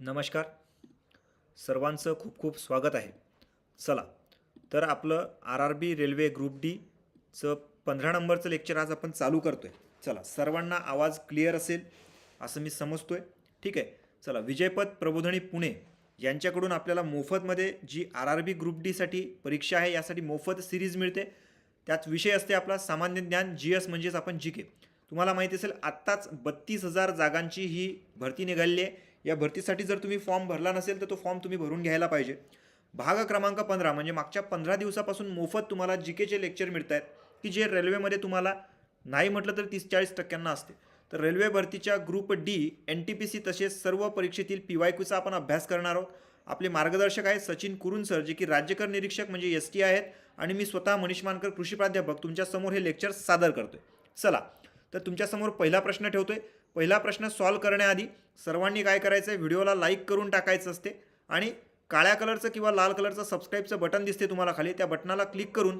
नमस्कार. सर्वांचं खूप खूप स्वागत आहे. चला तर आपलं R R B railway group डीचं पंधरा नंबरचं लेक्चर आज आपण चालू करतो आहे चला सर्वांना आवाज क्लिअर असेल असं मी समजतोय. ठीक आहे? चला विजयपद प्रबोधनी पुणे यांच्याकडून आपल्याला मोफतमध्ये जी आर आर बी ग्रुप डीसाठी परीक्षा आहे यासाठी मोफत सिरीज मिळते. त्यात विषय असते आपला सामान्य ज्ञान जी एस म्हणजेच आपण जी के तुम्हाला माहिती असेल आत्ताच बत्तीस हजार जागांची ही भरती निघालेली आहे. या भरतीसाठी जर तुम्ही फॉर्म भरला नसेल तर तो फॉर्म तुम्ही भरून घ्यायला पाहिजे. भाग क्रमांक पंधरा म्हणजे मागच्या पंधरा दिवसापासून मोफत तुम्हाला जी केचे लेक्चर मिळत आहेत की जे रेल्वेमध्ये तुम्हाला नाही म्हटलं तर तीस चाळीस टक्क्यांना असते. तर रेल्वे भरतीच्या group D N T P C तसेच सर्व परीक्षेतील पी वाय क्यूचा आपण अभ्यास करणार आहोत. आपले मार्गदर्शक आहेत सचिन कुरुन सर जे की राज्यकर निरीक्षक म्हणजे एस टी आहेत आणि मी स्वतः मनीष मानकर कृषी प्राध्यापक तुमच्यासमोर हे लेक्चर सादर करतोय. चला तर तुमच्यासमोर पहिला प्रश्न ठेवतोय. पहिला प्रश्न सॉल्व करण्याआधी सर्वांनी काय करायचं आहे व्हिडिओला लाईक करून टाकायचं असते आणि काळ्या कलरचं किंवा लाल कलरचं सबस्क्राईबचं बटन दिसते तुम्हाला खाली. त्या बटनाला क्लिक करून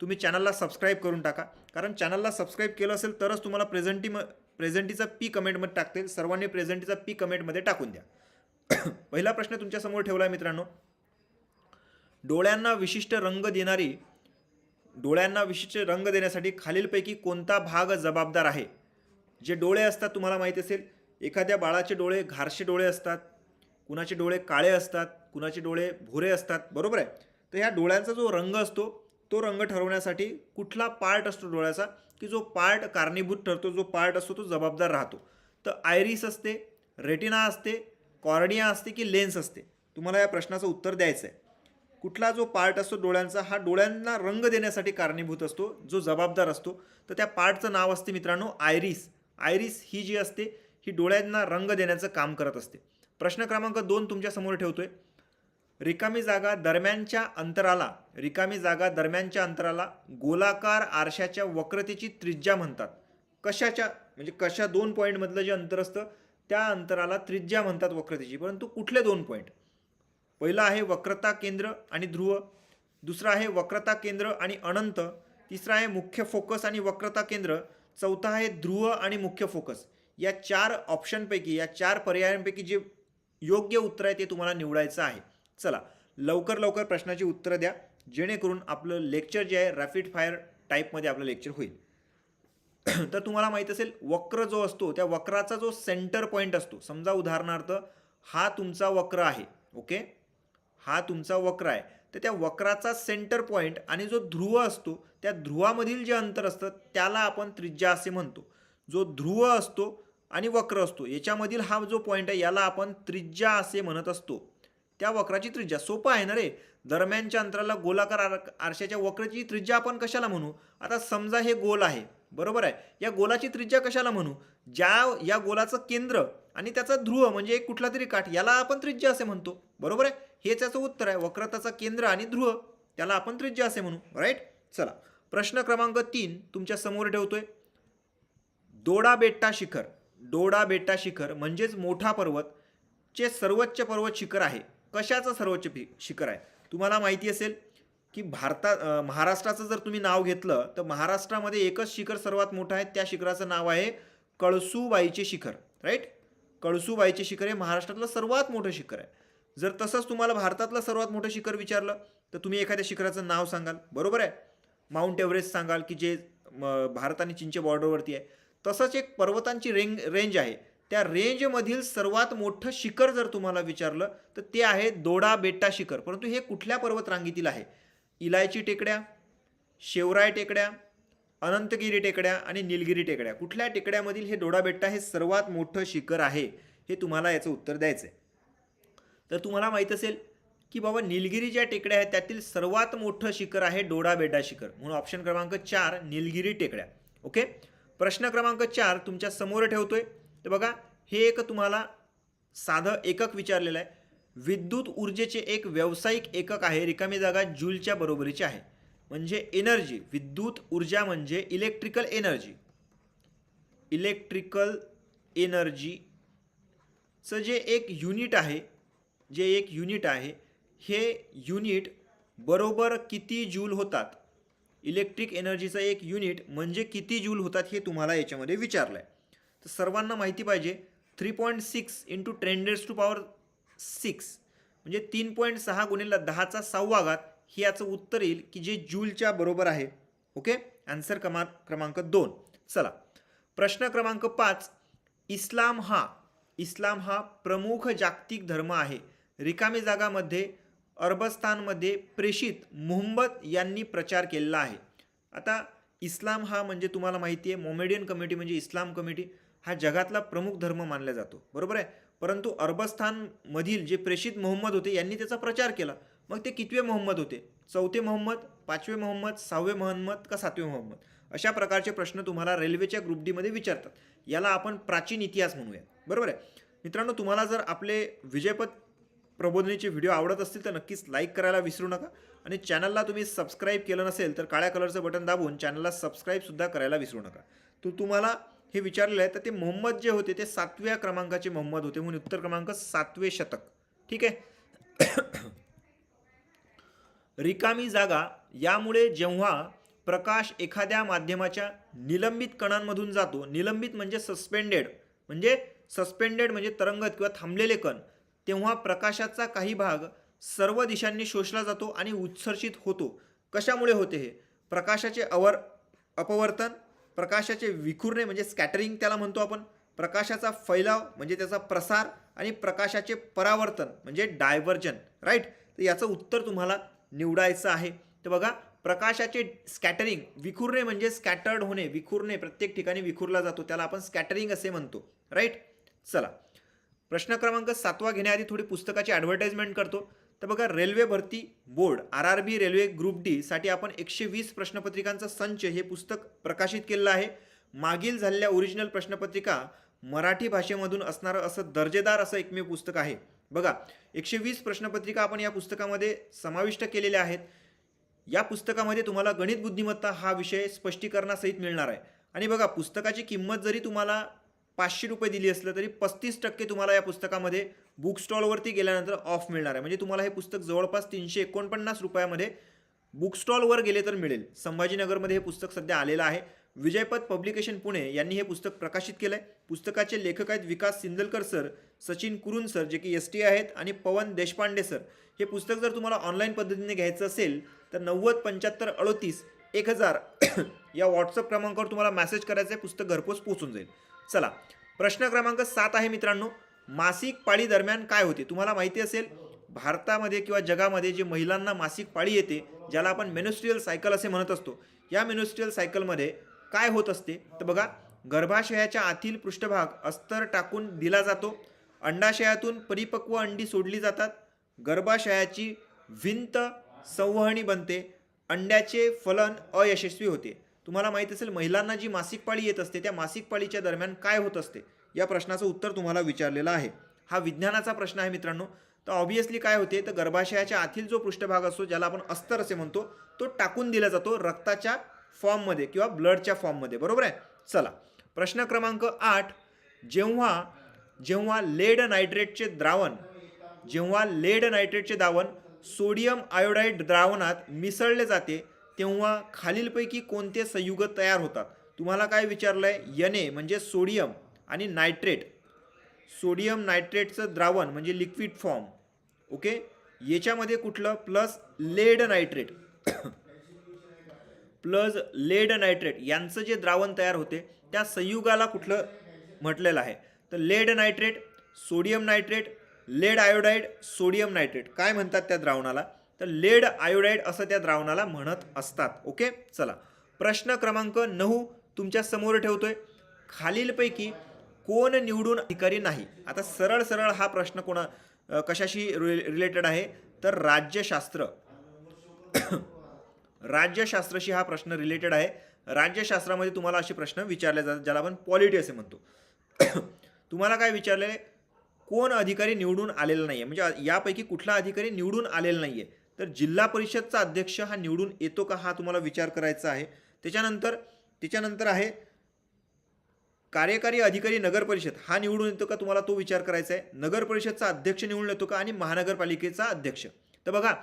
तुम्ही चॅनलला सबस्क्राईब करून टाका. कारण चॅनलला सबस्क्राईब केलं असेल तरच तुम्हाला प्रेझेंटी म प्रेझेंटीचा पी कमेंटमध्ये टाकतील सर्वांनी प्रेझेंटीचा पी कमेंटमध्ये टाकून द्या. पहिला प्रश्न तुमच्यासमोर ठेवला आहे मित्रांनो. डोळ्यांना विशिष्ट रंग देणारी डोळ्यांना विशिष्ट रंग देण्यासाठी खालीलपैकी कोणता भाग जबाबदार आहे? जे डोळे असतात तुम्हाला माहीत असेल एखाद्या बाळाचे डोळे घारशे डोळे असतात कुणाचे डोळे काळे असतात कुणाचे डोळे भुरे असतात बरोबर आहे? तर ह्या डोळ्यांचा जो रंग असतो तो रंग ठरवण्यासाठी कुठला पार्ट असतो डोळ्याचा? की जो पार्ट कारणीभूत ठरतो जो पार्ट असतो तो जबाबदार राहतो. तर आयरिस असते रेटिना असते कॉर्निया असते की लेन्स असते? तुम्हाला या प्रश्नाचं उत्तर द्यायचं आहे कुठला जो पार्ट असतो डोळ्यांचा हा डोळ्यांना रंग देण्यासाठी कारणीभूत असतो जो जबाबदार असतो. तर त्या पार्टचं नाव असते मित्रांनो आयरिस. आयरिस ही जी असते ही डोळ्यांना रंग देण्याचं काम करत असते. प्रश्न क्रमांक दोन तुमच्यासमोर ठेवतो ठेवतोय. रिकामी जागा दरम्यानच्या अंतराला रिकामी जागा दरम्यानच्या अंतराला गोलाकार आरशाच्या वक्रतेची त्रिज्या म्हणतात. कशाच्या? म्हणजे कशा दोन पॉईंटमधलं जे अंतर असतं त्या अंतराला त्रिज्या म्हणतात वक्रतेची. परंतु कुठले दोन पॉईंट पहिलं आहे वक्रता केंद्र आणि ध्रुव. दुसरं आहे वक्रता केंद्र आणि अनंत. तिसरं आहे मुख्य फोकस आणि वक्रता केंद्र. चौथा आहे ध्रुव आणि मुख्य फोकस. या चार ऑप्शनपैकी या चार पर्यायांपैकी जे योग्य उत्तर आहे ते तुम्हाला निवडायचं आहे. चला लवकर लवकर प्रश्नाची उत्तरं द्या. जेणेकरून आपलं लेक्चर जे आहे रॅपिड फायर टाईपमध्ये आपलं लेक्चर होईल. तर तुम्हाला माहीत असेल वक्र जो असतो त्या वक्राचा जो सेंटर पॉईंट असतो समजा उदाहरणार्थ हा तुमचा वक्र आहे ओके हा तुमचा वक्र आहे. तर त्या वक्राचा सेंटर पॉईंट आणि जो ध्रुव असतो त्या ध्रुवामधील जे अंतर असतं त्याला आपण त्रिज्या असे म्हणतो. जो ध्रुव असतो आणि वक्र असतो याच्यामधील हा जो पॉईंट आहे याला आपण त्रिज्या असे म्हणत असतो. त्या वक्राची त्रिज्या सोपं आहे ना रे? दरम्यानच्या अंतराला गोलाकार आर आरशाच्या वक्राची त्रिज्या आपण कशाला म्हणू? आता समजा हे गोल आहे बरोबर आहे? या गोलाची त्रिज्या कशाला म्हणू? ज्या या गोलाचं केंद्र आणि त्याचा ध्रुव म्हणजे एक कुठला तरी काठ याला आपण त्रिज्या असे म्हणतो. बरोबर आहे? हे त्याचं उत्तर आहे. वक्रताचा केंद्र आणि ध्रुव त्याला आपण त्रिज्या असे म्हणू. राईट चला. प्रश्न क्रमांक तीन तुमच्यासमोर ठेवतोय. दोडा बेट्टा शिखर. डोडा बेट्टा शिखर म्हणजेच मोठा पर्वत चे सर्वोच्च पर्वत शिखर आहे. कशाचं सर्वोच्च पि- शिखर आहे? तुम्हाला माहिती असेल की भारतात महाराष्ट्राचं जर तुम्ही नाव घेतलं तर महाराष्ट्रामध्ये एकच शिखर सर्वात मोठं आहे. त्या शिखराचं नाव आहे कळसूबाईचे शिखर. राईट कळसूबाईचे शिखर हे महाराष्ट्रातलं सर्वात मोठं शिखर आहे. जर तसंच तुम्हाला भारतातलं सर्वात मोठं शिखर विचारलं तर तुम्ही एखाद्या शिखराचं नाव सांगाल. बरोबर आहे? माउंट एव्हरेस्ट सांगाल की जे म, भारत आणि चीनच्या बॉर्डरवरती आहे. तसंच एक पर्वतांची रेंज रेंज आहे. त्या रेंजमधील सर्वात मोठं शिखर जर तुम्हाला विचारलं तर ते आहे दोडा बेट्टा शिखर. परंतु हे कुठल्या पर्वत रांगेतील आहे? इलायची टेकड्या शेवराय टेकड्या अनंतगिरी टेकड्या आणि निलगिरी टेकड्या. कुठल्या टेकड्यामधील हे दोडा बेट्टा हे सर्वात मोठं शिखर आहे? हे तुम्हाला याचं उत्तर द्यायचं आहे तर तुम्हाला माहीत असेल की बाबा निलगिरी ज्या टेकड्या आहेत त्यातील सर्वात मोठं शिखर आहे डोडाबेडा शिखर. म्हणून ऑप्शन क्रमांक चार निलगिरी टेकड्या. ओके प्रश्न क्रमांक चार तुमच्यासमोर ठेवतोय. तर बघा हे एक तुम्हाला साधं एकक विचारलेलं आहे. विद्युत ऊर्जेचे एक व्यावसायिक एकक आहे रिकामी जागा जूलच्या बरोबरीचे आहे. म्हणजे एनर्जी विद्युत ऊर्जा म्हणजे इलेक्ट्रिकल एनर्जी इलेक्ट्रिकल एनर्जीचं जे एक युनिट आहे जे एक युनिट आहे हे युनिट बरोबर किती जूल होतात? इलेक्ट्रिक एनर्जीचं एक युनिट म्हणजे किती जूल होतात हे तुम्हाला याच्यामध्ये विचारलं आहे तर सर्वांना माहिती पाहिजे three point six into ten to power six म्हणजे तीन पॉईंट सहा गुणिला दहाचा सहावा घात हे याचं उत्तर येईल की जे जूलच्या बरोबर आहे. ओके आन्सर क्रमा क्रमांक दोन. चला. प्रश्न क्रमांक पाच. इस्लाम हा इस्लाम हा प्रमुख जागतिक धर्म आहे. रिकामी जागामध्ये अरबस्तानमध्ये प्रेषित मुहम्मद यांनी प्रचार केलेला आहे. आता इस्लाम हा म्हणजे तुम्हाला माहिती आहे मोमेडियन कमिटी म्हणजे इस्लाम कमिटी हा जगातला प्रमुख धर्म मानला जातो. बरोबर आहे? परंतु अरबस्थानमधील जे प्रेषित मोहम्मद होते यांनी त्याचा प्रचार केला. मग ते कितवे मोहम्मद होते? चौथे मोहम्मद पाचवे मोहम्मद सहावे मोहम्मद का सातवे मोहम्मद? अशा प्रकारचे प्रश्न तुम्हाला रेल्वेच्या ग्रुप डीमध्ये विचारतात. याला आपण प्राचीन इतिहास म्हणूया. बरोबर आहे? मित्रांनो तुम्हाला जर आपले विजयपथ प्रबोधनीचे व्हिडिओ आवडत असतील तर नक्कीच लाईक करायला विसरू नका. आणि चॅनलला तुम्ही सबस्क्राईब केलं नसेल तर काळ्या कलरचं बटन दाबून चॅनलला सबस्क्राईबसुद्धा करायला विसरू नका. तू तुम्हाला हे विचारलेलं आहे तर ते मोहम्मद जे होते ते सातव्या क्रमांकाचे मोहम्मद होते. म्हणून उत्तर क्रमांक सातवे शतक. ठीक आहे? रिकामी जागा. यामुळे जेव्हा प्रकाश एखाद्या माध्यमाच्या निलंबित कणांमधून जातो निलंबित म्हणजे सस्पेंडेड म्हणजे सस्पेंडेड म्हणजे तरंगत किंवा थांबलेले कण. तेव्हा प्रकाशाचा काही भाग सर्व दिशांनी शोषला जातो आणि उत्सर्जित होतो. कशामुळे होते हे? प्रकाशाचे अवर अपवर्तन प्रकाशाचे विखुरणे म्हणजे स्कॅटरिंग त्याला म्हणतो आपण. प्रकाशाचा फैलाव म्हणजे त्याचा प्रसार आणि प्रकाशाचे परावर्तन म्हणजे डायव्हर्जन राईट तर याचं उत्तर तुम्हाला निवडायचं आहे. तर बघा प्रकाशाचे स्कॅटरिंग विखुरणे म्हणजे स्कॅटर्ड होणे विखुरणे प्रत्येक ठिकाणी विखुरला जातो. त्याला आपण स्कॅटरिंग असे म्हणतो राईट चला. प्रश्न क्रमांक सातवा घेण्याआधी थोडी पुस्तकाची ॲडव्हर्टाइजमेंट करतो. तर बघा रेल्वे भरती board R R B railway group D साठी आपण एकशे वीस प्रश्नपत्रिकांचा संच हे पुस्तक प्रकाशित केलेलं आहे. मागील झालेल्या ओरिजिनल प्रश्नपत्रिका मराठी भाषेमधून असणारं असं दर्जेदार असं एकमेव पुस्तक आहे. बघा एकशे वीस प्रश्नपत्रिका आपण या पुस्तकामध्ये समाविष्ट केलेल्या आहेत. या पुस्तकामध्ये तुम्हाला गणित बुद्धिमत्ता हा विषय स्पष्टीकरणासहित मिळणार आहे. आणि बघा पुस्तकाची किंमत जरी तुम्हाला पाचशे रुपये दिली असलं तरी पस्तीस टक्के तुम्हाला या पुस्तकामध्ये बुक स्टॉलवरती गेल्यानंतर ऑफ मिळणार आहे. म्हणजे तुम्हाला हे पुस्तक जवळपास तीनशे एकोणपन्नास रुपयामध्ये बुक स्टॉलवर गेले तर मिळेल. संभाजीनगरमध्ये हे पुस्तक सध्या आलेलं आहे. विजयपथ पब्लिकेशन पुणे यांनी हे पुस्तक प्रकाशित केलं आहे पुस्तकाचे लेखक आहेत विकास सिंदलकर सर सचिन कुरुन सर जे की एस टी आहेत आणि पवन देशपांडे सर हे पुस्तक जर तुम्हाला ऑनलाईन पद्धतीने घ्यायचं असेल तर नव्वद पंच्याहत्तर अडोतीस एक हजार या व्हॉट्सअप क्रमांकावर तुम्हाला मेसेज करायचं आहे पुस्तक घरपोच पोहोचून जाईल. चला प्रश्न क्रमांक सात आहे मित्रांनो. मासिक पाळी दरम्यान काय होते? तुम्हाला माहिती असेल भारतामध्ये किंवा जगामध्ये जे महिलांना मासिक पाळी येते ज्याला आपण मेनोस्ट्रियल सायकल असे म्हणत असतो या मेनोस्ट्रियल सायकलमध्ये काय होत असते? तर बघा गर्भाशयाच्या आतील पृष्ठभाग अस्तर टाकून दिला जातो अंडाशयातून परिपक्व अंडी सोडली जातात गर्भाशयाची भिंत संवहनी बनते अंड्याचे फलन अयशस्वी होते. तुम्हाला माहीत असेल महिलांना जी मासिक पाळी येत असते त्या मासिक पाळीच्या दरम्यान काय होत असते? या प्रश्नाचं उत्तर तुम्हाला विचारलेलं आहे. हा विज्ञानाचा प्रश्न आहे मित्रांनो. तर ऑब्विसली काय होते? तर गर्भाशयाच्या आतील जो पृष्ठभाग असतो ज्याला आपण अस्तर असे म्हणतो तो टाकून दिला जातो रक्ताच्या फॉर्ममध्ये किंवा ब्लडच्या फॉर्ममध्ये. बरोबर आहे? चला. प्रश्न क्रमांक आठ. जेव्हा जेव्हा लेड नायट्रेटचे द्रावण जेव्हा लेड नायट्रेटचे द्रावण सोडियम आयोडाईड द्रावणात मिसळले जाते तेव्हा खालीलपैकी कोणते संयुग तयार होतात? तुम्हाला काय विचारलं आहे यने म्हणजे सोडियम आणि नायट्रेट. सोडियम नायट्रेटचं द्रावण म्हणजे लिक्विड फॉर्म. ओके? याच्यामध्ये कुठलं? Plus lead nitrate. Plus lead nitrate. यांचं जे द्रावण तयार होते त्या संयुगाला कुठलं म्हटलेलं आहे? तर lead nitrate sodium nitrate lead iodide sodium nitrate. काय म्हणतात त्या द्रावणाला? तर लेड आयोडाईड असं त्या द्रावणाला म्हणत असतात. ओके? चला. प्रश्न क्रमांक नऊ तुमच्यासमोर ठेवतोय. खालीलपैकी कोण निवडून अधिकारी नाही? आता सरळ सरळ हा प्रश्न कोणा कशाशी रिलेटेड आहे? तर राज्यशास्त्र. राज्यशास्त्राशी हा प्रश्न रिलेटेड आहे. राज्यशास्त्रामध्ये तुम्हाला असे प्रश्न विचारले जातात ज्याला आपण पॉलिटी असे म्हणतो. तुम्हाला काय विचारले कोण अधिकारी निवडून आलेला नाही आहे म्हणजे यापैकी कुठला अधिकारी निवडून आलेला नाही आहे तर जिल्हा परिषदचा अध्यक्ष हा निवडून येतो का हा तुम्हाला विचार करायचा आहे. त्याच्यानंतर त्याच्यानंतर आहे कार्यकारी अधिकारी नगर परिषद हा निवडून येतो का तुम्हाला तो विचार करायचा आहे. नगर परिषदचा अध्यक्ष निवडून येतो का आणि महानगरपालिकेचा अध्यक्ष. तर बघा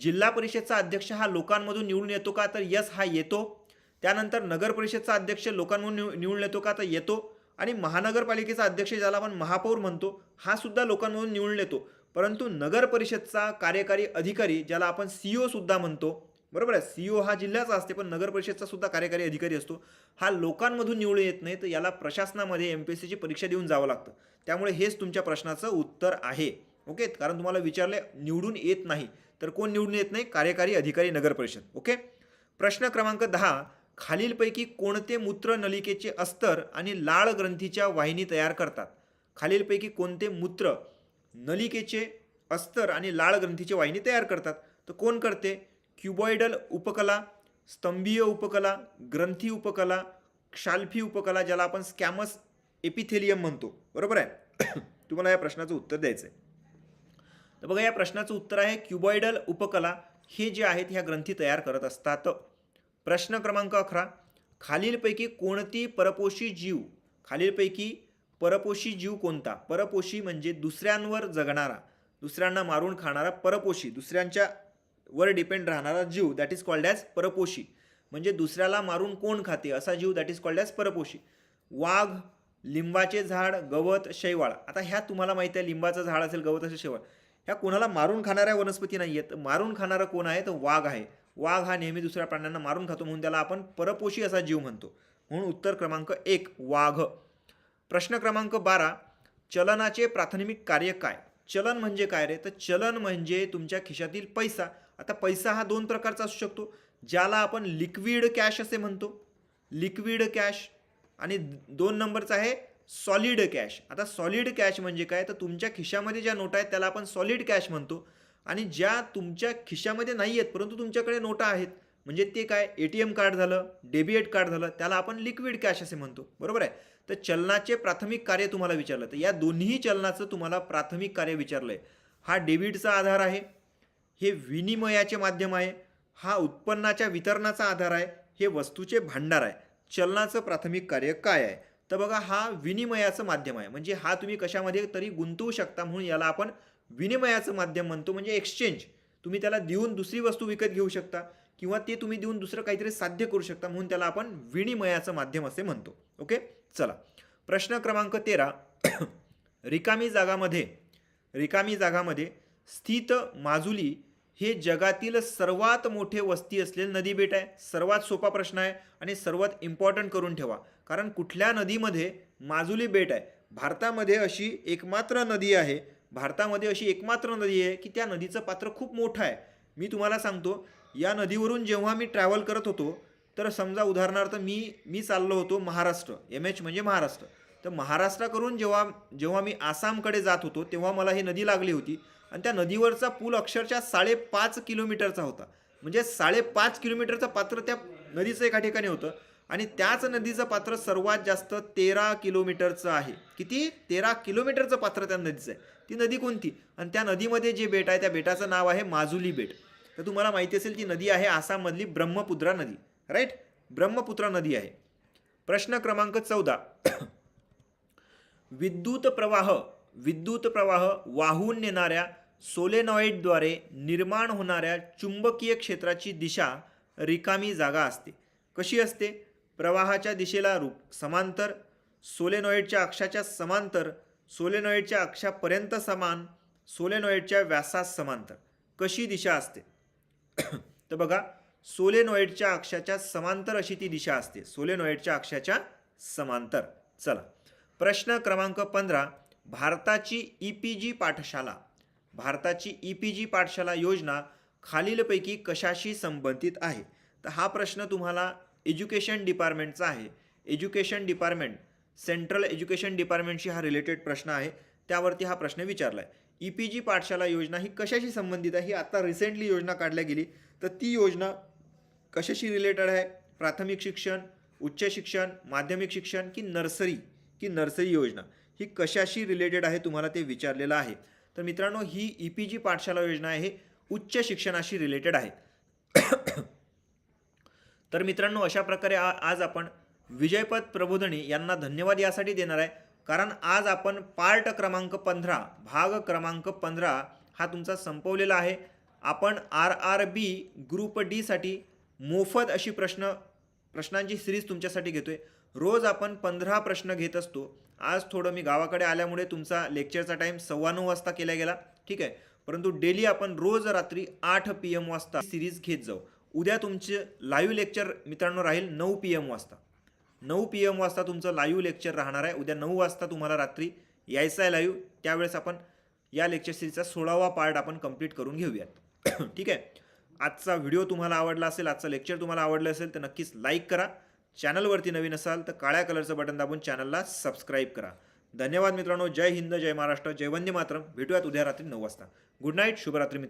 जिल्हा परिषदचा अध्यक्ष हा लोकांमधून निवडून येतो का तर यस हा येतो. त्यानंतर नगर परिषदचा अध्यक्ष लोकांमधून निव- निवडून येतो का तर येतो. आणि महानगरपालिकेचा अध्यक्ष ज्याला आपण महापौर म्हणतो हा सुद्धा लोकांमधून निवडून येतो. परंतु नगर परिषदचा कार्यकारी अधिकारी ज्याला आपण सी सुद्धा म्हणतो बरोबर आहे? सी हा जिल्ह्याचा असते पण नगर परिषदचा सुद्धा कार्यकारी अधिकारी असतो. हा लोकांमधून निवडून येत नाही तर याला प्रशासनामध्ये एम पी एस सीची परीक्षा देऊन जावं लागतं. त्यामुळे हेच तुमच्या प्रश्नाचं उत्तर आहे. ओके? कारण तुम्हाला विचारले निवडून येत नाही. तर कोण निवडून येत नाही? कार्यकारी अधिकारी नगर परिषद. ओके? प्रश्न क्रमांक दहा खालीलपैकी कोणते मूत्र नलिकेचे अस्तर आणि लाळ ग्रंथीच्या वाहिनी तयार करतात? खालीलपैकी कोणते मूत्र नलिकेचे अस्तर आणि लाळ ग्रंथीचे वाहिनी तयार करतात. तर कोण करते? क्युबॉइडल उपकला स्तंभीय उपकला ग्रंथी उपकला क्षाल्फी उपकला ज्याला आपण स्कॅमस एपिथेलियम म्हणतो. बरोबर आहे? तुम्हाला या प्रश्नाचं उत्तर द्यायचं आहे तर बघा या प्रश्नाचं उत्तर आहे क्युबॉइडल उपकला हे जे आहेत ह्या ग्रंथी तयार करत असतात. प्रश्न क्रमांक अकरा खालीलपैकी कोणती परपोषी जीव खालीलपैकी परपोषी जीव कोणता? परपोषी म्हणजे दुसऱ्यांवर जगणारा दुसऱ्यांना मारून खाणारा परपोषी दुसऱ्यांच्या वर डिपेंड राहणारा जीव दॅट इज कॉल्ड ॲज परपोषी. म्हणजे दुसऱ्याला मारून कोण खाते? असा जीव दॅट इज कॉल्ड ॲज परपोषी. वाघ लिंबाचे झाड गवत शैवाळ. आता ह्या तुम्हाला माहिती आहे लिंबाचं झाड असेल गवत असेल शैवाळ. ह्या कोणाला मारून खाणाऱ्या वनस्पती नाही आहेत मारून खाणारा कोण आहे? तर वाघ आहे. वाघ हा नेहमी दुसऱ्या प्राण्यांना मारून खातो म्हणून त्याला आपण परपोषी असा जीव म्हणतो. म्हणून उत्तर क्रमांक एक वाघ. प्रश्न क्रमांक बारा चलनाचे प्राथमिक कार्य काय? चलन म्हणजे काय रे? तर चलन म्हणजे तुमच्या खिशातील पैसा. आता पैसा हा दोन प्रकारचा असू शकतो. ज्याला आपण लिक्विड कॅश असे म्हणतो. लिक्विड कॅश आणि दोन नंबरचा आहे सॉलिड कॅश. आता सॉलिड कॅश म्हणजे काय? तर तुमच्या खिशामध्ये ज्या नोटा आहेत त्याला आपण सॉलिड कॅश म्हणतो. आणि ज्या तुमच्या खिशामध्ये नाही आहेत परंतु तुमच्याकडे नोटा आहेत म्हणजे ते काय? ए टी एम कार्ड झालं डेबिएट कार्ड झालं त्याला आपण लिक्विड कॅश असे म्हणतो. बरोबर आहे? तर चलनाचे प्राथमिक कार्य तुम्हाला विचारलं. तर या दोन्ही चलनाचं तुम्हाला प्राथमिक कार्य विचारलं आहे हा डेबिटचा आधार आहे हे विनिमयाचे माध्यम आहे हा उत्पन्नाच्या वितरणाचा आधार आहे हे वस्तूचे भांडार आहे. चलनाचं प्राथमिक कार्य काय आहे? तर बघा हा विनिमयाचं माध्यम आहे. म्हणजे हा तुम्ही कशामध्ये तरी गुंतवू शकता म्हणून याला आपण विनिमयाचं माध्यम म्हणतो म्हणजे एक्सचेंज. तुम्ही त्याला देऊन दुसरी वस्तू विकत घेऊ शकता किंवा ते तुम्ही देऊन दुसरं काहीतरी साध्य करू शकता म्हणून त्याला आपण विनिमयाचं माध्यम असे म्हणतो. ओके? चला. प्रश्न क्रमांक तेरा. रिकामी जागामध्ये रिकामी जागामध्ये स्थित माजुली हे जगातील सर्वात मोठे वस्ती असलेले नदी बेट आहे. सर्वात सोपा प्रश्न आहे आणि सर्वात इम्पॉर्टंट करून ठेवा. कारण कुठल्या नदीमध्ये माजुली बेट आहे? भारतामध्ये अशी एकमात्र नदी आहे. भारतामध्ये अशी एकमात्र नदी आहे की त्या नदीचं पात्र खूप मोठं आहे. मी तुम्हाला सांगतो या नदीवरून जेव्हा मी ट्रॅव्हल करत होतो तर समजा उदाहरणार्थ मी मी चाललो होतो महाराष्ट्र एम एच म्हणजे महाराष्ट्र. तर महाराष्ट्राकडून जेव्हा जेव्हा मी आसामकडे जात होतो तेव्हा मला ही नदी लागली होती. आणि त्या नदीवरचा पूल अक्षरशः साडेपाच किलोमीटरचा होता. म्हणजे साडेपाच किलोमीटरचं पात्र त्या नदीचं एका ठिकाणी होतं. आणि त्याच नदीचं पात्र सर्वात जास्त तेरा किलोमीटरचं आहे. किती? तेरा किलोमीटरचं पात्र त्या नदीचं आहे. ती नदी कोणती? आणि त्या नदीमध्ये जे बेट आहे त्या बेटाचं नाव आहे माजुली बेट. तर तुम्हाला माहिती असेल ती नदी आहे आसाममधली ब्रह्मपुत्रा नदी. राईट? ब्रह्मपुत्रा नदी आहे. प्रश्न क्रमांक चौदा. विद्युत प्रवाह विद्युत प्रवाह वाहून नेणाऱ्या सोलेनॉइडद्वारे निर्माण होणाऱ्या चुंबकीय क्षेत्राची दिशा रिकामी जागा असते. कशी असते? प्रवाहाच्या दिशेला रूप समांतर. सोलेनॉइडच्या अक्षाच्या समांतर सोलेनॉइडच्या अक्षापर्यंत समान सोलेनॉइडच्या व्यासास समांतर. कशी दिशा असते? तर बघा सोलेनॉइडच्या अक्षाच्या समांतर अशी ती दिशा असते. सोलेनॉइडच्या अक्षाच्या समांतर. चला. प्रश्न क्रमांक पंधरा. भारताची ई पी जी पाठशाला. भारताची ई पी जी पाठशाला योजना खालीलपैकी कशाशी संबंधित आहे? तर हा प्रश्न तुम्हाला एज्युकेशन डिपार्टमेंटचा आहे. एज्युकेशन डिपार्टमेंट सेंट्रल एज्युकेशन डिपार्टमेंटशी हा रिलेटेड प्रश्न आहे. त्यावरती हा प्रश्न विचारला आहे ई पी जी पाठशाला योजना ही कशाशी संबंधित आहे? ही आता रिसेंटली योजना काढल्या गेली. तर ती योजना कशाशी रिलेटेड आहे? प्राथमिक शिक्षण उच्च शिक्षण माध्यमिक शिक्षण की नर्सरी? की नर्सरी योजना? ही कशाशी रिलेटेड आहे तुम्हाला ते विचारलेलं आहे. तर मित्रांनो ही ई पी जी पाठशाला योजना आहे उच्च शिक्षणाशी रिलेटेड आहे. तर मित्रांनो अशा प्रकारे आ आज आपण विजयपद प्रबोधनी यांना धन्यवाद यासाठी देणार आहे. कारण आज आपण पार्ट क्रमांक पंधरा भाग क्रमांक पंधरा हा तुमचा संपवलेला आहे. आपण आर आर बी ग्रुप डीसाठी मोफत अशी प्रश्न प्रश्नांची सिरीज तुमच्यासाठी घेतो आहे रोज आपण पंधरा प्रश्न घेत असतो. आज थोडं मी गावाकडे आल्यामुळे तुमचा लेक्चरचा टाईम सव्वा नऊ वाजता केला गेला. ठीक आहे? परंतु डेली आपण रोज रात्री आठ पी एम वाजता सिरीज घेत जाऊ. उद्या तुमचे लाईव्ह लेक्चर मित्रांनो राहील नऊ पी एम वाजता. नऊ पी एम वाजता तुमचं लाईव्ह लेक्चर राहणार आहे. उद्या नऊ वाजता तुम्हाला रात्री यायचं आहे लाईव्ह त्यावेळेस आपण या लेक्चर सिरीजचा सोळावा पार्ट आपण कंप्लीट करून घेऊयात. ठीक आहे? आजचा व्हिडिओ तुम्हाला आवडला असेल आजचं लेक्चर तुम्हाला आवडलं असेल तर नक्कीच लाईक करा. चॅनलवरती नवीन असाल तर काळ्या कलरचं बटन दाबून चॅनलला सबस्क्राईब करा. धन्यवाद मित्रांनो. जय हिंद जय महाराष्ट्र. जय वंदे मातरम. भेटूयात उद्या रात्री नऊ वाजता. गुड नाईट शुभरात्री मित्र